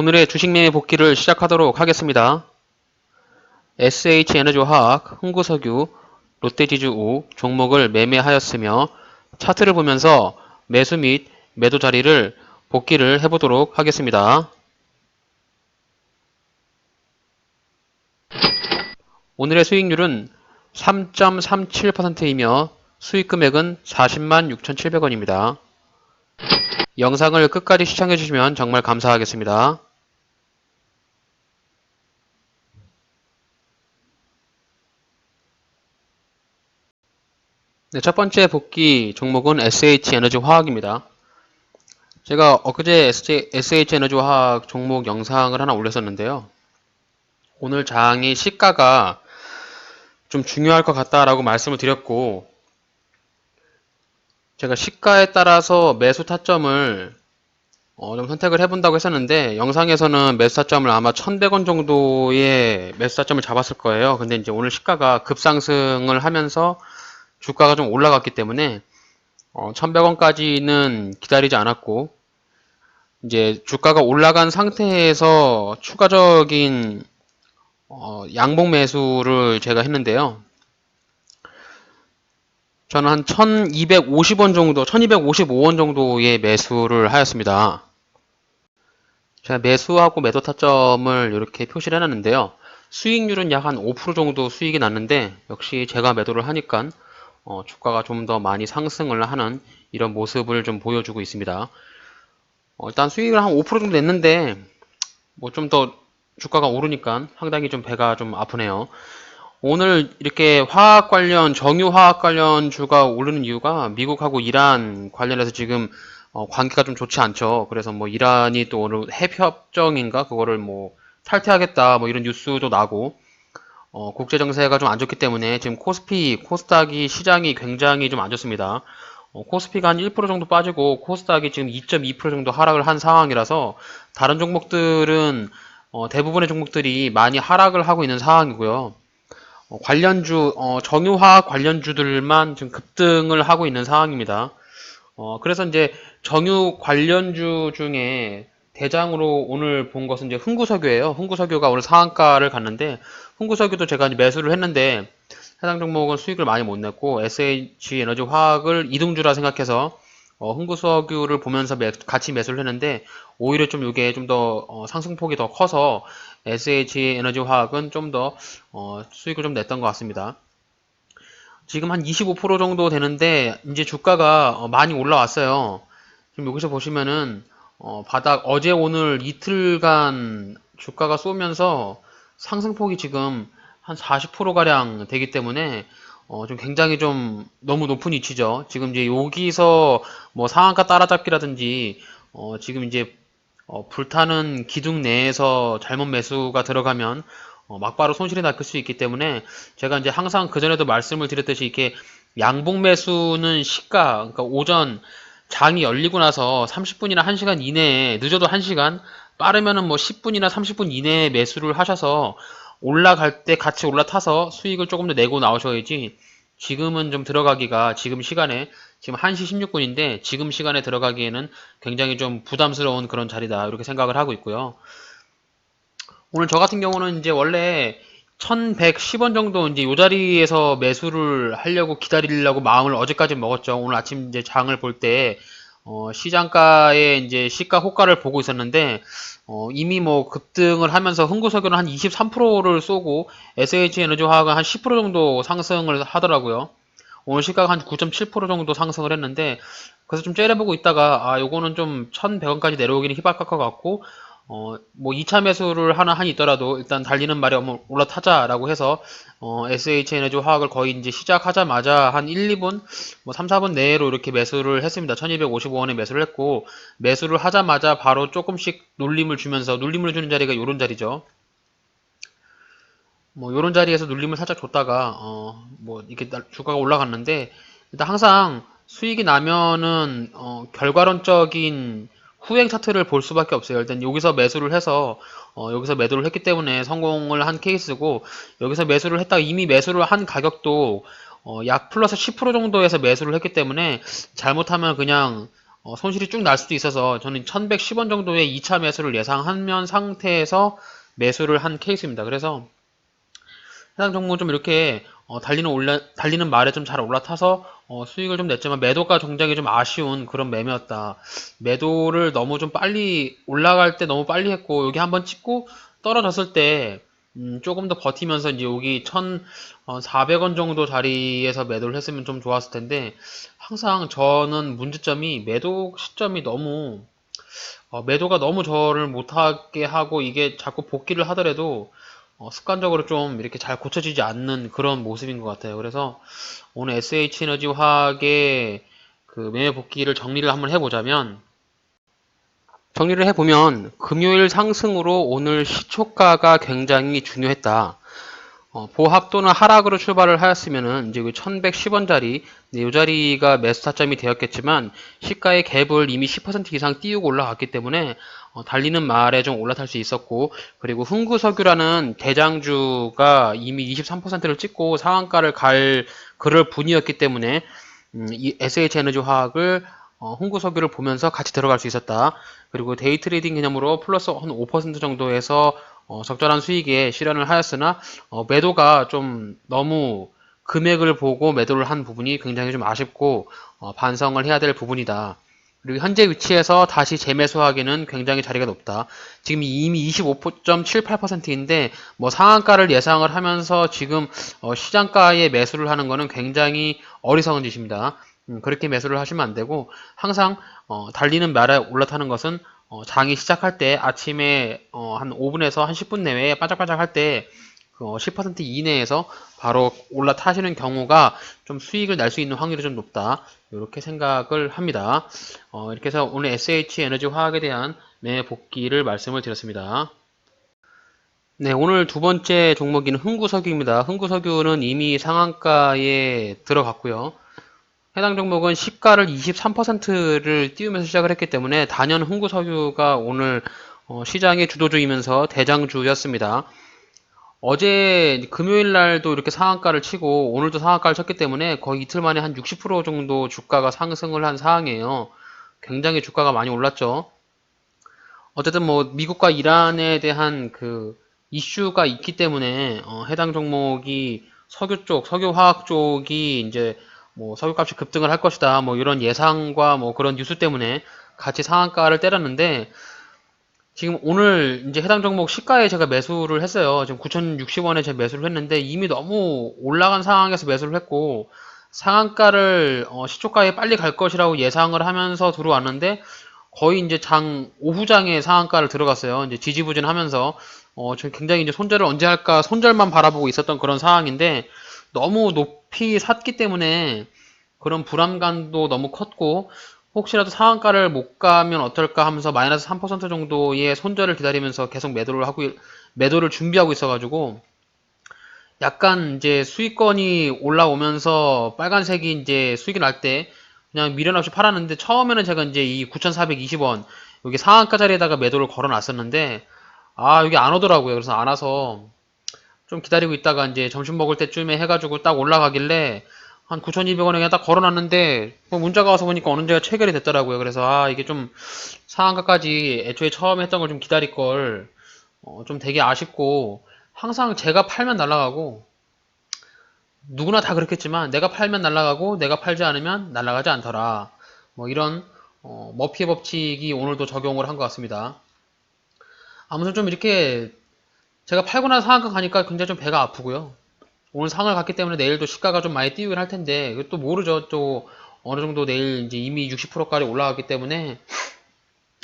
오늘의 주식 매매 복귀를 시작하도록 하겠습니다. SH에너지화학, 흥구석유, 롯데지주 5 종목을 매매하였으며 차트를 보면서 매수 및 매도 자리를 복귀를 해보도록 하겠습니다. 오늘의 수익률은 3.37%이며 수익 금액은 40만 6,700원입니다. 영상을 끝까지 시청해 주시면 정말 감사하겠습니다. 네, 첫 번째 복귀 종목은 SH 에너지 화학입니다. 제가 엊그제 SH 에너지 화학 종목 영상을 하나 올렸었는데요. 오늘 장이 시가가 좀 중요할 것 같다라고 말씀을 드렸고, 제가 시가에 따라서 매수 타점을 어, 좀 선택을 해본다고 했었는데 영상에서는 매수 타점을 아마 1100원 정도의 매수 타점을 잡았을 거예요. 근데 이제 오늘 시가가 급상승을 하면서 주가가 좀 올라갔기 때문에 어, 1100원까지는 기다리지 않았고 이제 주가가 올라간 상태에서 추가적인 어, 양봉 매수를 제가 했는데요. 저는 한 1250원 정도, 1255원 정도의 매수를 하였습니다. 제가 매수하고 매도 타점을 이렇게 표시를 해놨는데요. 수익률은 약 한 5% 정도 수익이 났는데 역시 제가 매도를 하니까 어, 주가가 좀 더 많이 상승을 하는 이런 모습을 좀 보여주고 있습니다. 어, 일단 수익을 한 5% 정도 냈는데 뭐 좀 더 주가가 오르니까 상당히 좀 배가 좀 아프네요. 오늘 이렇게 화학 관련 정유 화학 관련 주가 오르는 이유가 미국하고 이란 관련해서 지금 어, 관계가 좀 좋지 않죠. 그래서 뭐 이란이 또 오늘 핵협정인가 그거를 뭐 탈퇴하겠다 뭐 이런 뉴스도 나고 어, 국제 정세가 좀 안 좋기 때문에 지금 코스피, 코스닥이 시장이 굉장히 좀 안 좋습니다. 어, 코스피가 한 1% 정도 빠지고 코스닥이 지금 2.2% 정도 하락을 한 상황이라서 다른 종목들은 어, 대부분의 종목들이 많이 하락을 하고 있는 상황이고요. 어, 관련주, 어, 정유화학 관련주들만 지금 급등을 하고 있는 상황입니다. 어, 그래서 이제 정유 관련주 중에 대장으로 오늘 본 것은 이제 흥구석유예요. 흥구석유가 오늘 상한가를 갔는데 흥구석유도 제가 매수를 했는데 해당 종목은 수익을 많이 못 냈고 SH 에너지 화학을 이등주라 생각해서 어, 흥구석유를 보면서 매, 같이 매수를 했는데 오히려 좀 이게 좀더 어, 상승폭이 더 커서 SH 에너지 화학은 좀더 어, 수익을 좀 냈던 것 같습니다. 지금 한 25% 정도 되는데 이제 주가가 어, 많이 올라왔어요. 지금 여기서 보시면은 어, 바닥 어제 오늘 이틀간 주가가 쏘면서 상승폭이 지금 한 40%가량 되기 때문에 어, 좀 굉장히 좀 너무 높은 위치죠. 지금 이제 여기서 뭐 상한가 따라잡기라든지 어, 지금 이제 어, 불타는 기둥 내에서 잘못 매수가 들어가면 어, 막바로 손실이 날 수 있기 때문에 제가 이제 항상 그전에도 말씀을 드렸듯이 이렇게 양봉 매수는 시가 그러니까 오전 장이 열리고 나서 30분이나 1시간 이내에 늦어도 1시간 빠르면은 뭐 10분이나 30분 이내에 매수를 하셔서 올라갈 때 같이 올라타서 수익을 조금 더 내고 나오셔야지 지금은 좀 들어가기가 지금 시간에 지금 1시 16분인데 지금 시간에 들어가기에는 굉장히 좀 부담스러운 그런 자리다 이렇게 생각을 하고 있고요. 오늘 저 같은 경우는 이제 원래 1110원 정도 이제 이 자리에서 매수를 하려고 기다리려고 마음을 어제까지 먹었죠. 오늘 아침 이제 장을 볼 때 어, 시장가의 이제 시가 호가를 보고 있었는데 어, 이미 뭐 급등을 하면서 흥구석유는 한 23%를 쏘고 SH에너지 화학은 한 10% 정도 상승을 하더라고요. 오늘 시가가 한 9.7% 정도 상승을 했는데 그래서 좀 째려보고 있다가 아 요거는 좀 1100원까지 내려오기는 희박할 것 같고 어, 뭐 2차 매수를 하나 한이 있더라도 일단 달리는 말이 한번 올라타자라고 해서 어, SH에너지 화학을 거의 이제 시작하자마자 한 1, 2분, 뭐 3, 4분 내로 이렇게 매수를 했습니다. 1255원에 매수를 했고 매수를 하자마자 바로 조금씩 눌림을 주면서 눌림을 주는 자리가 요런 자리죠. 뭐 요런 자리에서 눌림을 살짝 줬다가 어, 뭐 이렇게 주가가 올라갔는데 일단 항상 수익이 나면은 어, 결과론적인 후행 차트를 볼 수밖에 없어요. 일단 여기서 매수를 해서 어, 여기서 매도를 했기 때문에 성공을 한 케이스고 여기서 매수를 했다가 이미 매수를 한 가격도 어, 약 플러스 10% 정도에서 매수를 했기 때문에 잘못하면 그냥 어, 손실이 쭉 날 수도 있어서 저는 1110원 정도의 2차 매수를 예상하면 상태에서 매수를 한 케이스입니다. 그래서 해당 종목은 좀 이렇게 어, 달리는 올라 달리는 말에 좀 잘 올라타서 어, 수익을 좀 냈지만 매도가 굉장히 좀 아쉬운 그런 매매였다. 매도를 너무 좀 빨리 올라갈 때 너무 빨리 했고 여기 한번 찍고 떨어졌을 때 음, 조금 더 버티면서 이제 여기 1,400원 정도 자리에서 매도를 했으면 좀 좋았을 텐데 항상 저는 문제점이 매도 시점이 너무 어, 매도가 너무 저를 못하게 하고 이게 자꾸 복귀를 하더라도 어, 습관적으로 좀 이렇게 잘 고쳐지지 않는 그런 모습인 것 같아요. 그래서 오늘 SH에너지 화학의 그 매매 복귀를 정리를 한번 해보자면 정리를 해보면 금요일 상승으로 오늘 시초가가 굉장히 중요했다. 어, 보합 또는 하락으로 출발을 하였으면은 이제 그 1110원짜리 네, 이 자리가 매수 타점이 되었겠지만 시가의 갭을 이미 10% 이상 띄우고 올라갔기 때문에 어, 달리는 말에 좀 올라탈 수 있었고 그리고 흥구석유라는 대장주가 이미 23%를 찍고 상한가를 갈 그럴 분이었기 때문에 음, 이 SH에너지 화학을 어, 흥구석유를 보면서 같이 들어갈 수 있었다. 그리고 데이 트레이딩 개념으로 플러스 한 5% 정도에서 어, 적절한 수익에 실현을 하였으나 어, 매도가 좀 너무 금액을 보고 매도를 한 부분이 굉장히 좀 아쉽고 어, 반성을 해야 될 부분이다. 그리고 현재 위치에서 다시 재매수하기는 굉장히 자리가 높다. 지금 이미 25.78%인데 뭐 상한가를 예상을 하면서 지금 어, 시장가에 매수를 하는 것은 굉장히 어리석은 짓입니다. 음, 그렇게 매수를 하시면 안 되고 항상 어, 달리는 말에 올라타는 것은 어, 장이 시작할 때 아침에 어, 한 5분에서 한 10분 내외에 바짝바짝 할 때 그, 10% 이내에서 바로 올라타시는 경우가 좀 수익을 낼수 있는 확률이 좀 높다. 이렇게 생각을 합니다. 어, 이렇게 해서 오늘 SH 에너지 화학에 대한 매 복귀를 말씀을 드렸습니다. 네, 오늘 두 번째 종목인 흥구석유입니다. 흥구석유는 이미 상한가에 들어갔고요. 해당 종목은 시가를 23%를 띄우면서 시작을 했기 때문에 단연 흥구석유가 오늘 어, 시장의 주도주이면서 대장주였습니다. 어제 금요일 날도 이렇게 상한가를 치고 오늘도 상한가를 쳤기 때문에 거의 이틀 만에 한 60% 정도 주가가 상승을 한 상황이에요. 굉장히 주가가 많이 올랐죠. 어쨌든 뭐 미국과 이란에 대한 그 이슈가 있기 때문에 어, 해당 종목이 석유 쪽, 석유화학 쪽이 이제 뭐 석유값이 급등을 할 것이다. 뭐 이런 예상과 뭐 그런 뉴스 때문에 같이 상한가를 때렸는데 지금 오늘 이제 해당 종목 시가에 제가 매수를 했어요. 지금 9,060원에 제가 매수를 했는데 이미 너무 올라간 상황에서 매수를 했고 상한가를 어, 시초가에 빨리 갈 것이라고 예상을 하면서 들어왔는데 거의 이제 장 오후장에 상한가를 들어갔어요. 이제 지지부진하면서 어, 저 굉장히 이제 손절을 언제 할까 손절만 바라보고 있었던 그런 상황인데 너무 높이 샀기 때문에 그런 불안감도 너무 컸고 혹시라도 상한가를 못 가면 어떨까 하면서 마이너스 3% 정도의 손절을 기다리면서 계속 매도를 하고 매도를 준비하고 있어가지고 약간 이제 수익권이 올라오면서 빨간색이 이제 수익이 날 때 그냥 미련 없이 팔았는데 처음에는 제가 이제 이 9,420원 여기 상한가 자리에다가 매도를 걸어 놨었는데 아 여기 안 오더라고요. 그래서 안 와서 좀 기다리고 있다가 이제 점심 먹을 때쯤에 해가지고 딱 올라가길래 한 9,200원에 그냥 딱 걸어놨는데 뭐 문자가 와서 보니까 어느 정도가 체결이 됐더라고요. 그래서 아 이게 좀 상한가까지 애초에 처음 했던 걸 좀 기다릴 걸 어, 좀 되게 아쉽고 항상 제가 팔면 날아가고 누구나 다 그렇겠지만 내가 팔면 날아가고 내가 팔지 않으면 날아가지 않더라. 뭐 이런 어, 머피의 법칙이 오늘도 적용을 한 것 같습니다. 아무튼 좀 이렇게 제가 팔고 나서 상한가 가니까 굉장히 좀 배가 아프고요. 오늘 상을 갔기 때문에 내일도 시가가 좀 많이 띄우긴 할 텐데 또 모르죠. 또 어느 정도 내일 이제 이미 60%까지 올라갔기 때문에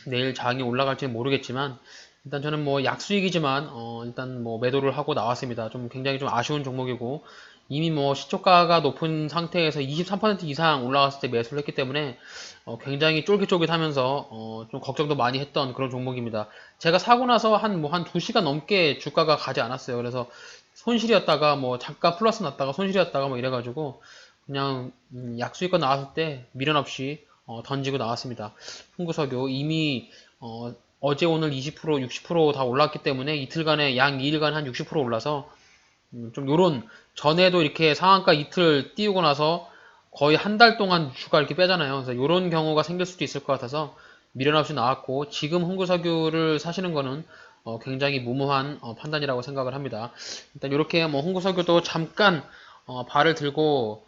내일 장이 올라갈지는 모르겠지만 일단 저는 뭐 약수익이지만 어 일단 뭐 매도를 하고 나왔습니다. 좀 굉장히 좀 아쉬운 종목이고 이미 뭐 시초가가 높은 상태에서 23% 이상 올라갔을 때 매수를 했기 때문에 어 굉장히 쫄깃쫄깃하면서 어 좀 걱정도 많이 했던 그런 종목입니다. 제가 사고 나서 한 뭐한 2시간 넘게 주가가 가지 않았어요. 그래서 손실이었다가 뭐 잠깐 플러스 났다가 손실이었다가 뭐 이래가지고 그냥 음 약수익권 나왔을 때 미련 없이 어 던지고 나왔습니다. 풍구석유 이미 어 어제 오늘 20% 60%다 올랐기 때문에 이틀간에 양 2일간 한 60% 올라서 음, 좀 요런 전에도 이렇게 상한가 이틀 띄우고 나서 거의 한 달 동안 주가 이렇게 빼잖아요. 그래서 이런 경우가 생길 수도 있을 것 같아서 미련 없이 나왔고 지금 홍구석유를 사시는 거는 어, 굉장히 무모한 어, 판단이라고 생각을 합니다. 일단 이렇게 뭐 홍구석유도 잠깐 어, 발을 들고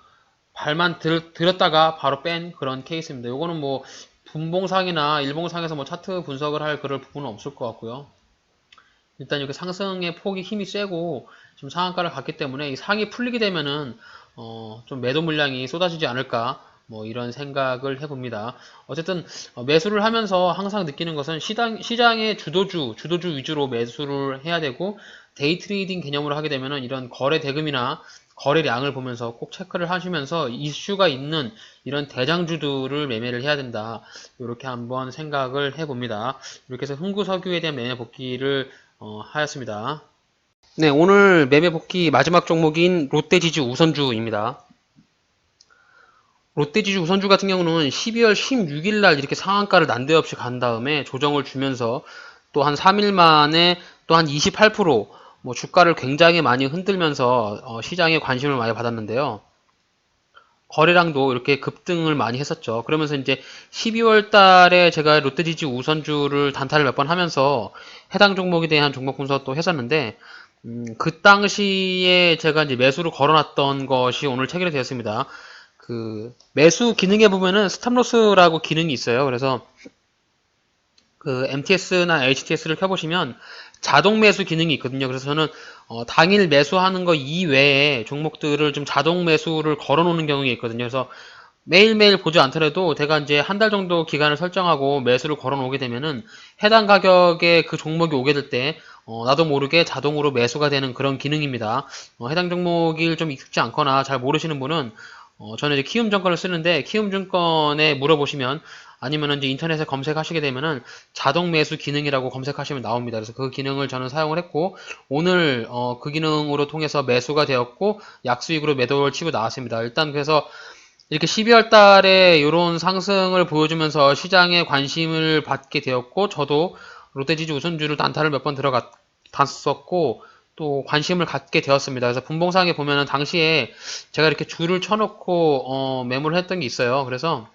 발만 들, 들었다가 바로 뺀 그런 케이스입니다. 요거는 뭐 분봉상이나 일봉상에서 뭐 차트 분석을 할 그럴 부분은 없을 것 같고요. 일단 이렇게 상승의 폭이 힘이 세고 지금 상한가를 갔기 때문에 이 상이 풀리게 되면은 어, 좀 매도 물량이 쏟아지지 않을까 뭐 이런 생각을 해봅니다. 어쨌든 어, 매수를 하면서 항상 느끼는 것은 시장, 시장의 주도주, 주도주 위주로 매수를 해야 되고 데이 트레이딩 개념으로 하게 되면은 이런 거래 대금이나 거래량을 보면서 꼭 체크를 하시면서 이슈가 있는 이런 대장주들을 매매를 해야 된다. 이렇게 한번 생각을 해봅니다. 이렇게 해서 흥구석유에 대한 매매 복귀를 어, 하였습니다. 네, 오늘 매매 복귀 마지막 종목인 롯데지주 우선주입니다. 롯데지주 우선주 같은 경우는 12월 16일 날 이렇게 상한가를 난데없이 간 다음에 조정을 주면서 또 한 3일 만에 또 한 28%뭐 주가를 굉장히 많이 흔들면서 어, 시장에 관심을 많이 받았는데요. 거래량도 이렇게 급등을 많이 했었죠. 그러면서 이제 12월 달에 제가 롯데지주 우선주를 단타를 몇 번 하면서 해당 종목에 대한 종목 분석도 했었는데 음, 그 당시에 제가 이제 매수를 걸어놨던 것이 오늘 체결이 되었습니다. 그 매수 기능에 보면은 스탑로스라고 기능이 있어요. 그래서 그 MTS나 HTS를 켜보시면 자동 매수 기능이 있거든요. 그래서 저는 어, 당일 매수하는 거 이외에 종목들을 좀 자동 매수를 걸어 놓는 경우가 있거든요. 그래서 매일매일 보지 않더라도 제가 이제 한 달 정도 기간을 설정하고 매수를 걸어 놓게 되면은 해당 가격에 그 종목이 오게 될 때 어, 나도 모르게 자동으로 매수가 되는 그런 기능입니다. 어, 해당 종목이 좀 익숙지 않거나 잘 모르시는 분은 어, 저는 이제 키움 증권을 쓰는데 키움 증권에 물어보시면 아니면 이제 인터넷에 검색하시게 되면은 자동 매수 기능이라고 검색하시면 나옵니다. 그래서 그 기능을 저는 사용을 했고 오늘 어, 그 기능으로 통해서 매수가 되었고 약수익으로 매도를 치고 나왔습니다. 일단 그래서 이렇게 12월 달에 이런 상승을 보여주면서 시장에 관심을 받게 되었고 저도 롯데지주 우선주를 단타를 몇 번 들어갔었고 또 관심을 갖게 되었습니다. 그래서 분봉상에 보면은 당시에 제가 이렇게 줄을 쳐놓고 어, 매물을 했던 게 있어요. 그래서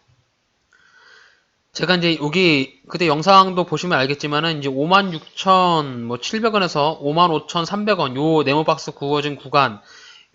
제가 이제 여기 그때 영상도 보시면 알겠지만은 이제 56,700원에서 55,300원 요 네모박스 구워진 구간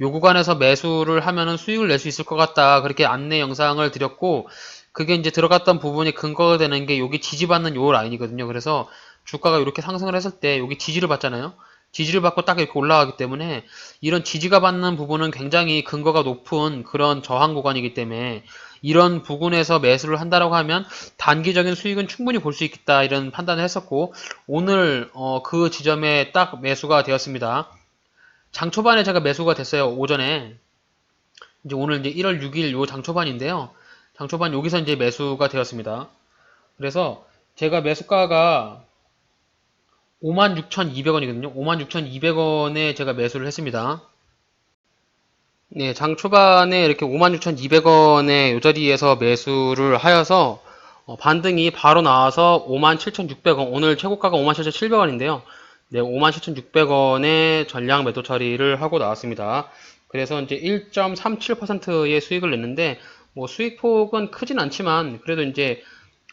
요 구간에서 매수를 하면은 수익을 낼 수 있을 것 같다 그렇게 안내 영상을 드렸고 그게 이제 들어갔던 부분이 근거가 되는 게 여기 지지받는 요 라인이거든요. 그래서 주가가 이렇게 상승을 했을 때 여기 지지를 받잖아요. 지지를 받고 딱 이렇게 올라가기 때문에 이런 지지가 받는 부분은 굉장히 근거가 높은 그런 저항 구간이기 때문에 이런 부분에서 매수를 한다라고 하면 단기적인 수익은 충분히 볼 수 있겠다 이런 판단을 했었고 오늘 어, 그 지점에 딱 매수가 되었습니다. 장 초반에 제가 매수가 됐어요. 오전에 이제 오늘 이제 1월 6일 요 장 초반인데요. 장 초반 여기서 이제 매수가 되었습니다. 그래서 제가 매수가가 56,200원이거든요. 56,200원에 제가 매수를 했습니다. 네, 장 초반에 이렇게 56,200원에 요 자리에서 매수를 하여서 어, 반등이 바로 나와서 57,600원, 오늘 최고가가 57,700원인데요. 네, 57,600원에 전량 매도 처리를 하고 나왔습니다. 그래서 이제 1.37%의 수익을 냈는데, 뭐 수익폭은 크진 않지만, 그래도 이제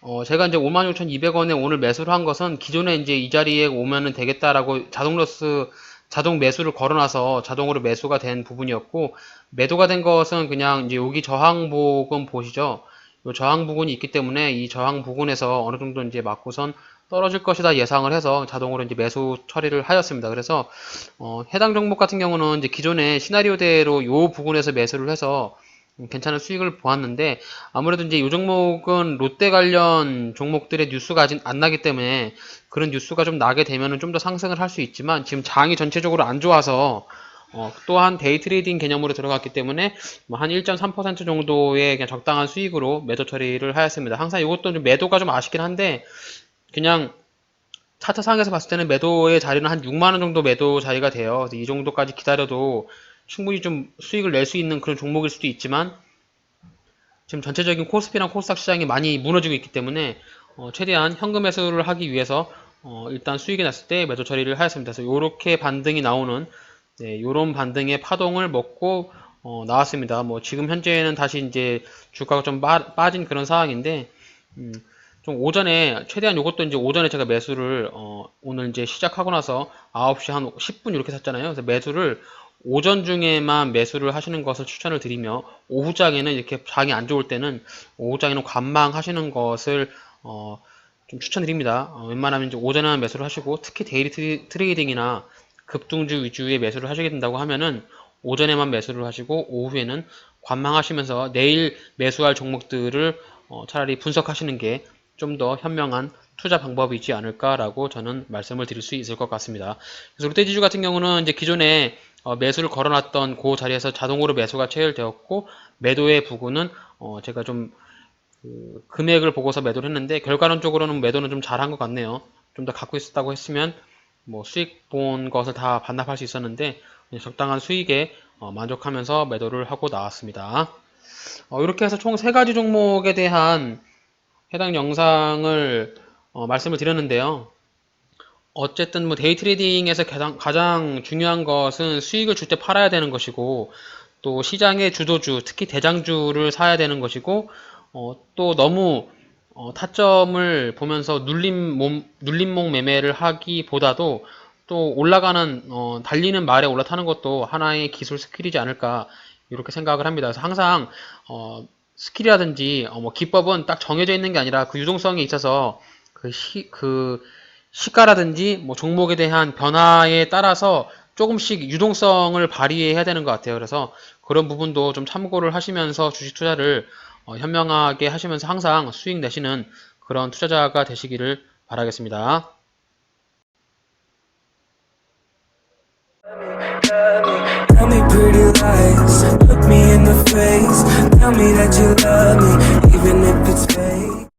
어, 제가 이제 56,200원에 오늘 매수를 한 것은 기존에 이제 이 자리에 오면은 되겠다라고 자동 로스, 자동 매수를 걸어놔서 자동으로 매수가 된 부분이었고, 매도가 된 것은 그냥 이제 여기 저항 부분 보시죠. 이 저항 부분이 있기 때문에 이 저항 부분에서 어느 정도 이제 맞고선 떨어질 것이다 예상을 해서 자동으로 이제 매수 처리를 하였습니다. 그래서 어, 해당 종목 같은 경우는 이제 기존의 시나리오대로 이 부분에서 매수를 해서 음, 괜찮은 수익을 보았는데 아무래도 이제 이 종목은 롯데 관련 종목들의 뉴스가 아직 안 나기 때문에 그런 뉴스가 좀 나게 되면은 좀 더 상승을 할 수 있지만 지금 장이 전체적으로 안 좋아서 어, 또한 데이 트레이딩 개념으로 들어갔기 때문에 뭐 한 1.3% 정도의 그냥 적당한 수익으로 매도 처리를 하였습니다. 항상 이것도 좀 매도가 좀 아쉽긴 한데 그냥 차트상에서 봤을 때는 매도의 자리는 한 6만원 정도 매도 자리가 돼요. 이 정도까지 기다려도 충분히 좀 수익을 낼 수 있는 그런 종목일 수도 있지만 지금 전체적인 코스피랑 코스닥 시장이 많이 무너지고 있기 때문에 어, 최대한 현금 매수를 하기 위해서 어, 일단 수익이 났을 때 매도 처리를 하였습니다. 그래서 이렇게 반등이 나오는 네, 이런 반등의 파동을 먹고 어, 나왔습니다. 뭐 지금 현재는 다시 이제 주가가 좀 빠, 빠진 그런 상황인데 음, 좀 오전에 최대한 요것도 이제 오전에 제가 매수를 어, 오늘 이제 시작하고 나서 9시 한 10분 이렇게 샀잖아요. 그래서 매수를 오전 중에만 매수를 하시는 것을 추천을 드리며 오후장에는 이렇게 장이 안 좋을 때는 오후장에는 관망하시는 것을 어, 좀 추천드립니다. 어, 웬만하면 이제 오전에만 매수를 하시고 특히 데이리 트레이- 트레이딩이나 급등주 위주의 매수를 하시게 된다고 하면은 오전에만 매수를 하시고 오후에는 관망하시면서 내일 매수할 종목들을 어, 차라리 분석하시는 게 좀 더 현명한 투자 방법이지 않을까라고 저는 말씀을 드릴 수 있을 것 같습니다. 그래서 롯데지주 같은 경우는 이제 기존에 어, 매수를 걸어놨던 그 자리에서 자동으로 매수가 체결되었고 매도의 부분은 어, 제가 좀 그 금액을 보고서 매도를 했는데 결과론적으로는 매도는 좀 잘한 것 같네요. 좀 더 갖고 있었다고 했으면 뭐 수익 본 것을 다 반납할 수 있었는데 적당한 수익에 어, 만족하면서 매도를 하고 나왔습니다. 어, 이렇게 해서 총 세 가지 종목에 대한 해당 영상을 어, 말씀을 드렸는데요. 어쨌든 뭐 데이 트레이딩에서 가장, 가장 중요한 것은 수익을 줄 때 팔아야 되는 것이고 또 시장의 주도주, 특히 대장주를 사야 되는 것이고 어, 또 너무 어, 타점을 보면서 눌림 몸, 눌림목 매매를 하기보다도 또 올라가는 어, 달리는 말에 올라타는 것도 하나의 기술 스킬이지 않을까 이렇게 생각을 합니다. 그래서 항상 어, 스킬이라든지 어, 뭐 기법은 딱 정해져 있는 게 아니라 그 유동성에 있어서 그, 시, 그 시가라든지 뭐 종목에 대한 변화에 따라서 조금씩 유동성을 발휘해야 되는 것 같아요. 그래서 그런 부분도 좀 참고를 하시면서 주식 투자를 어, 현명하게 하시면서 항상 수익 내시는 그런 투자자가 되시기를 바라겠습니다. Tell me pretty lies, look me in the face. Tell me that you love me,